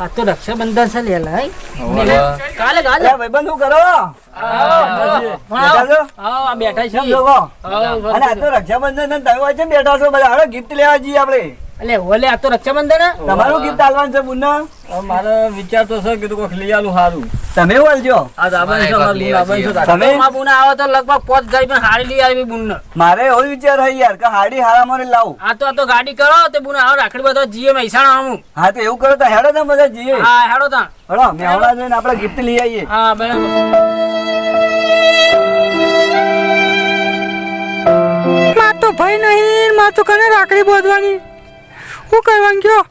આ તો રક્ષાબંધન છે લે લાય. કાલે કાલે ભાઈ ભાઈબંધ શું કરો? બેઠા છો? લોકો અને આ તો રક્ષાબંધન છે, તમે વચ્ચે બેઠા છો બધા. હાલો ગિફ્ટ લેવા જઈએ આપણે. અલે ઓલે આ તો રક્ષાબંધન તમારું ગિફ્ટ આલવાનું છે બુનના મારો વિચાર તો છે કે તું કોઈક લઈ આલું સારું તમે બોલજો આ દાબાની છે મારું બુન છે તમે? માં બુના આવે તો લગભગ પોત હજાર પણ હાડી લઈ આવી બુન મારે એવો વિચાર હે યાર કે હાડી હારા મને લાવું. આ તો આ તો ગાડી કરો તે બુના આવ રાખડી બધો જીએ મહેસાણા આવું. હા તો એવું કરો તો હેડો તમે બધા જીએ. હા હેડો તા હેડો મેવડા જઈને આપણે ગિફ્ટ લઈ આવીએ. હા બરાબર. માં તો ભાઈ નહીં માં તો કને રાખડી બોધવાની? હું કરવાનું ગયો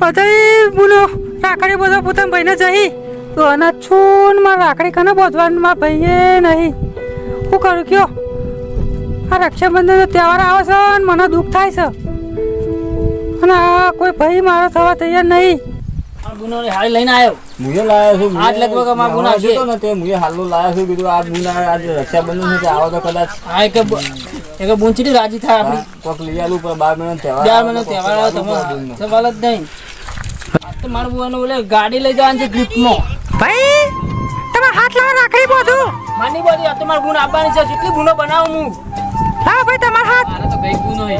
બધા બોલો રાખડી બોધવા પોતાના ભાઈને જઈ. તો એના છું ને મારે રાખડી કને બોધવાનું મારા ભાઈએ નહીં. હું કરું કયો? આ રક્ષાબંધનનો તહેવાર આવે છે ને મને દુઃખ થાય છે. અને આ કોઈ ભાઈ મારો થવા તૈયાર નહીં. આ બુનો લઈને આવ્યો મુએ લાયો છું આજ લગભગ અમારા બુના છે. જતો ને તે મુએ હાલું લાયો છું કીધું આ આજે રક્ષાબંધન છે આવો તો કદાચ. એક એક બુંચડી રાજી થાય આપણી. કોક લઈ આલું પર બાર મહિના તહેવાર ચાર આવે મહિનો તો કોક તહેવાર આવે તમારે સવાલ જ નહીં. આ તો મારું બુવાનો ઓલે ગાડી લઈ જવાનું છે ગ્રીપમાં. ભાઈ તમે હાથ લાવો રાખડી બોધું. માની બોલી આ તો મારું ગુણ આપવાની છે જેટલી ગુનો બનાવું હું. હા ભાઈ તમારા હાથ. મારે તો ભાઈ ગુનો હે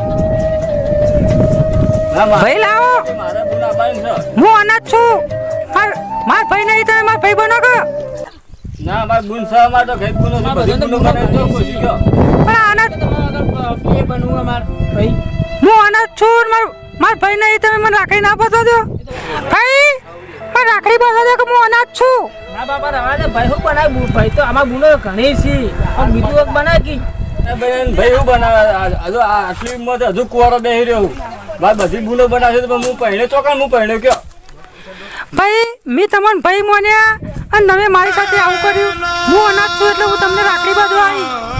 મારે- ભાઈ લાવો. મારા બુન આપવાની છે. હું અનાજ છું. માર માર ભાઈ નહીં તમે માર ભાઈ બનો કે? ના મારે ગુનસા છે અમારે તો ઘેર ગુનો છે બધી બુનો બુનો બનાવી બુનો ગયો. પણ અનાજ તમારા બનવું અમાર ભાઈ. હું અનાથ છું માર માર ભાઈ નહીં તમે મને રાખડી ના પાછો દો ભાઈ મારે રાખડી બતા દો કે હું અનાથ છું? ના બાપા રવા દે. ભાઈ હું બનાવ્યું ભાઈ તો આમાં ગુનો ઘણી છે. પણ બીજું એક બનાય કે ભાઈ હું બનાવે? હજુ આટલી ઉંમર હજુ કુંવારો બેહી રહ્યો મારે બધી બુનો બનાવશે તો હું પહેણે ચોકા હું પહેણે કયો? ભાઈ મેં તમને ભાઈ માન્યા અને તમે મારી સાથે આવું કર્યું. હું અનાથ છું એટલે હું તમને રાખડી બાંધવા આવી.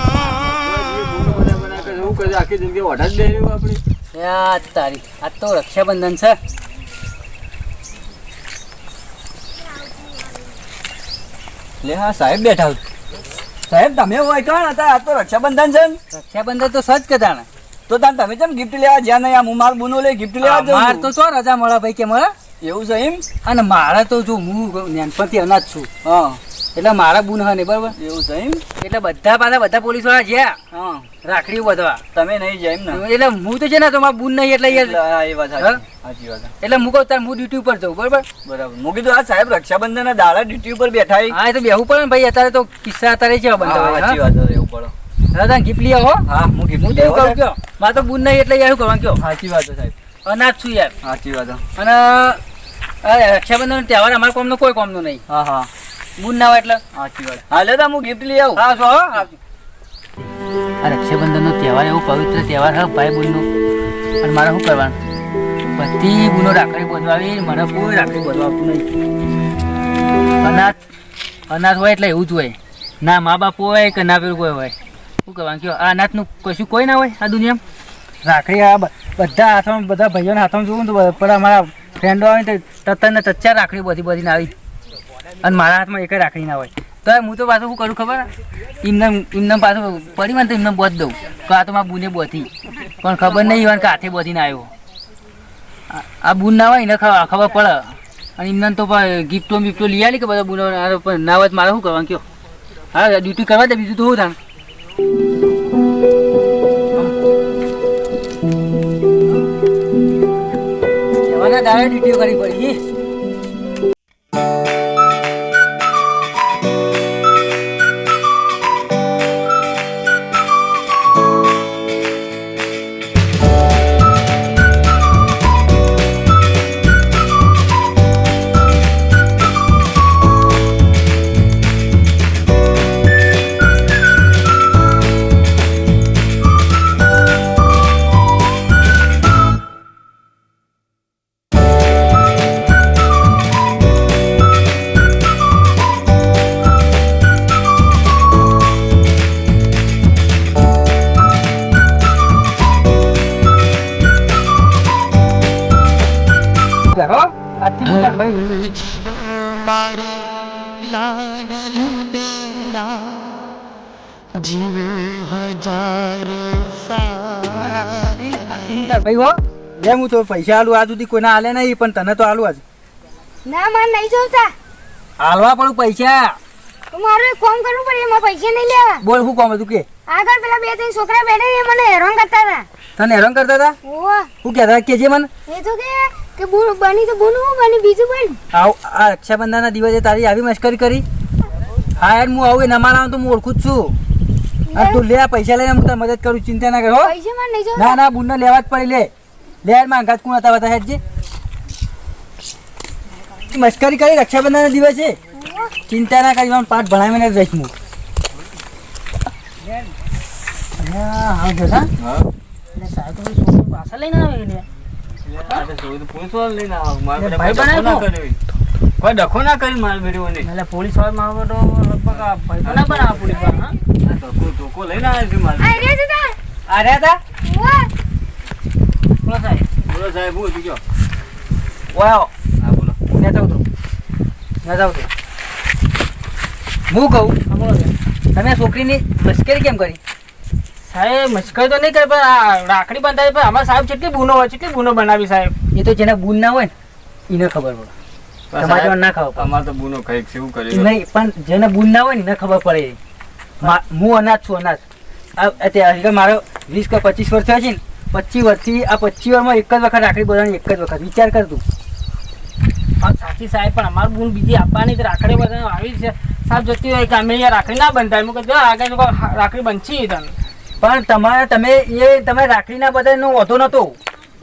બના કરે આખી જિંદગી ઓઢા જ રહ્યું આપણી. યા તારી. આ તો રક્ષાબંધન છે. લે હા સાહેબ બેઠા સાહેબ તમે હોય કોણ હતા આ તો રક્ષાબંધન છે? રક્ષાબંધન તો સજ કદાણ તો તાર તમે કેમ ગિફ્ટ લેવા જ્યાં નહીં આ હું માર બુનો લે ગિફ્ટ લેવા માર તો ચો રજા મળે ભાઈ કે મળે. એવું છે એમ? અને મારે તો જો હું નાનપણથી અનાજ છું. હા. એટલે મારા બુન ને બરાબર? એવું છે એમ? એટલે બધા પાછા બધા પોલીસવાળા જ્યાં હા. રાખડીઓ બધવા તમે નહીં જાય એમ ને? એટલે હું તો છે ને તો મારા બુન નહીં એટલે એ વાત સાચી સાચી વાત એટલે હું કહું તાર હું ડ્યુટી ઉપર જઉં બરાબર? બરાબર. મૂકી કીધું આ સાહેબ રક્ષાબંધન ના દાડા ડ્યુટી ઉપર બેઠા હા એ તો બેહવું પડે ને ભાઈ અત્યારે તો કિસ્સા અત્યારે છે હા, બંધ સાચી વાત એવું પડો. હા તમે ગિફ્ટ લઈ આવો. હા હું ગિફ્ટ હું તો એવું લેવો કહું. કયો મારે તો બુન નહીં એટલે યાર શું કરવાનું કયો સાચી વાત છે સાહેબ. અનાજ છું યાર. સાચી વાત અને રક્ષાબંધન તહેવાર અમારા કોમનો કોઈ કોમનો નહીં. હા હા. બુન ના હોય એટલે. સાચી વાત. હા લે તો હું ગિફ્ટ લઈ આવું. હા છો આ રક્ષાબંધનનો તહેવાર એવો પવિત્ર તહેવાર હા ભાઈ બહેનનો અને મારે શું કરવાનું? બધી ગુનો રાખડી બોધવાવી મને કોઈ રાખડી બંધવાતું નહીં. અનાથ અનાથ હોય એટલે એવું જ હોય. ના મા બાપ હોય કે ના પેલું કોઈ હોય. શું કરવાનું? કયો આ અનાથનું કશું કોઈ ના હોય આ દુનિયામાં? રાખડી આ બધા હાથમાં બધા ભાઈઓના હાથમાં જોઉં તો પણ મારા ફ્રેન્ડો આવે ને તો તત્તરને તચ્ચાર રાખડી બધી બધીને આવી. અને મારા હાથમાં એક રાખડી ના હોય. તો હું તો પાછું શું કરું ખબર? એમને એમને પાછું પડી મને તો એમને બોધ દઉં. કે આ તો મારા બુને બોથી પણ ખબર નહીં હોય કે હાથે બોધીને આવ્યો. આ- બુન ના હોય ને, ખબર પડે. અને એમને તો ગિફ્ટો બિફ્ટો લઈ આવી કે બધા બુનો ના હોય મારે શું કરવાનું કયો? હા ડ્યુટી કરવા દે, બીજું તો શું થાય? જવાના દાડે ડ્યુટીઓ કરવી પડી. ભાઈ હો લે હું તો પૈસા આલું આજ સુધી કોઈને આલે નહીં પણ તને તો આલું આજ. ના મારે નહીં જોતા. હાલવા પડું પૈસા. મારું એક કામ કરવું પડે એમાં પૈસા નહીં લેવા. બોલ શું કામ હતું કે? આગળ પેલા બે ત્રણ છોકરા બેઠા એ મને હેરાન કરતા હતા. તને હેરાન કરતા હતા? ઓહો. શું કહેતા કે જે મને? એ તો કે કે બુ- બની તો બુનું બની બીજું બન. આવ આ રક્ષાબંધનના દિવસે તારી આવી મશ્કરી કરી? હા યાર હું આવું એ મારા તો હું ઓળખું જ છું. અને તું લે આ પૈસા લઈને હું તને મદદ કરું ચિંતા ના કરો પૈસા માં નહીં ના ના બુનને લેવા જ પડી લે. લે યાર માંગા કોણ હતા બતા હેડ જે મશ્કરી કરી રક્ષાબંધનના દિવસે? ચિંતા ના કરી મને પાઠ ભણાવીને જ રહીશ હું. હા હા હા. એટલે સાહેબ તો પાછા લઈને આવે. આ એટલે કોઈ ડખો ના ના કરી મારા બેડીઓને. એટલે પોલીસવાળા મારો તો લગભગ આ ભાઈ તો ના બનાવે પોલીસવાળા હા? ધોકો ધોકો લઈને આવ્યો છે મારે. આ આ રહ્યા હતા બોલો. સાહેબ. બોલો સાહેબ હું કયો વાવ હા બોલો. નેતા ઉતરો નેતા તો હું કહું? બોલો તમે આ છોકરીની મશ્કરી કેમ કરી? સાહેબ મશ્કરી તો નહીં કરે પણ આ રાખડી બંધાવી પણ અમારા સાહેબ કેટલી બૂનો હોય કેટલી બૂનો બનાવી સાહેબ? એ તો જેને બૂન ના હોય ને એને ખબર પડે. તમારે તો ના ખબર પડે. અમારે તો બુનો કંઈક છે એવું કર્યું નહીં પણ જેને બૂન ના હોય ને એને ખબર પડે હું અનાજ છું અનાજ આ અત્યારે મારો વીસ કે પચીસ વર્ષ થયા છે ને પચીસ વર્ષથી આ પચીસ વર્ષમાં એક જ વખત રાખડી બધાની એક જ વખત. વિચાર કર તું. સાચી સાહેબ પણ અમારું બૂન બીજી આપવાની તો રાખડી બધા આવી છે. સાહેબ જતી હોય કે અમે અહીંયા રાખડી ના બંધાય. હું કહું જો આગળ રાખડી બનશી તને. પણ તમારે તમે એ તમે રાખડીના બધાનો વધો નતો.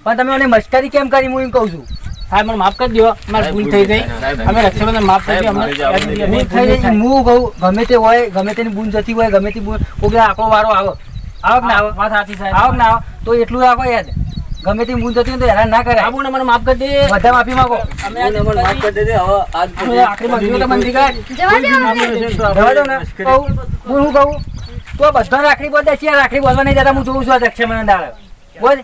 પણ તમે મને મશ્કરી કેમ કરી હું એમ કહું છું. સાહેબ મને માફ કરી દો મારી ભૂલ થઈ ગઈ. અમે રક્ષાબંધન માફ કરી ભૂલ થઈ ગઈ. હું કહું ગમે તે હોય ગમે તેની બૂન જતી હોય ગમે તે બૂન દાડો આપણો વારો આવે. આવક ના આવે. વાત સાચી સાહેબ. આવક ના આવે. તો એટલું રાખો યાદ ગમે તે બૂન જતી હોય તો હેરાન ના કરે આ બૂને મને માફ કરી દે. બધા માફી માંગો. અમે માફ કરી. હવે આજ બંધી તો બંધી ગઈ. જવા દે જવા દો ને. કહું. હું કહું? તો બધા રાખડી બોલતા છે રાખડી બોલવા નહીં જતા હું જોઉં છું રક્ષાબંધન દાડે. બોલ.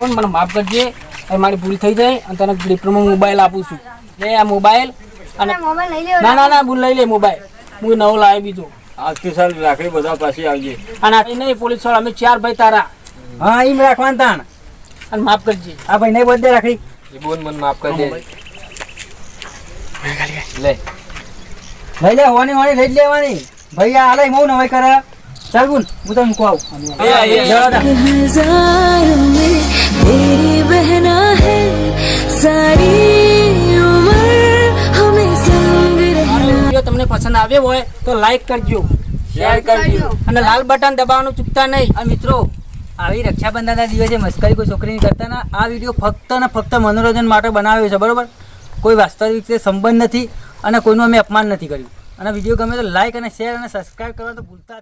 પણ મને માફ કરજે હવે મારી ભૂલ થઈ જાય અને તને ડિપ્લોમા મોબાઈલ આપું છું. લે આ મોબાઈલ અને ના, ના ના ના ભૂલ લઈ લે મોબાઈલ હું નવો લાવી બીજો. આજથી સાલ રાખડી બધા પાછી આવજે. અને આ નહીં પોલીસવાળા અમે ચાર ભાઈ તારા. હા એમ રાખવાનું તાણ. અને માફ કરજે. આ ભાઈ નહીં બધે રાખડી. એ બોન મને માફ કરી દે લે. ભાઈ લે હોની હોની લઈ લેવાની. ભાઈ આ હાલે મૌન હવે કરે. ચાલ ગુન હું તને કહું હજાર તેરી બહના હે સારી તમને પસંદ આવ્યો હોય તો લાઈક કરજો. શેર કરજો. અને લાલ બટન દબાવવાનું ચૂકતા નહીં. અને મિત્રો આવી રક્ષાબંધનના દિવસે મસ્કરી કોઈ છોકરીની કરતા ના આ વીડિયો ફક્ત ને ફક્ત મનોરંજન માટે બનાવ્યો છે બરાબર? કોઈ વાસ્તવિક રીતે સંબંધ નથી. અને કોઈનું અમે અપમાન નથી કર્યું અને વીડિયો ગમે તો લાઈક અને શેર અને સબસ્ક્રાઈબ કરવા તો ભૂલતા.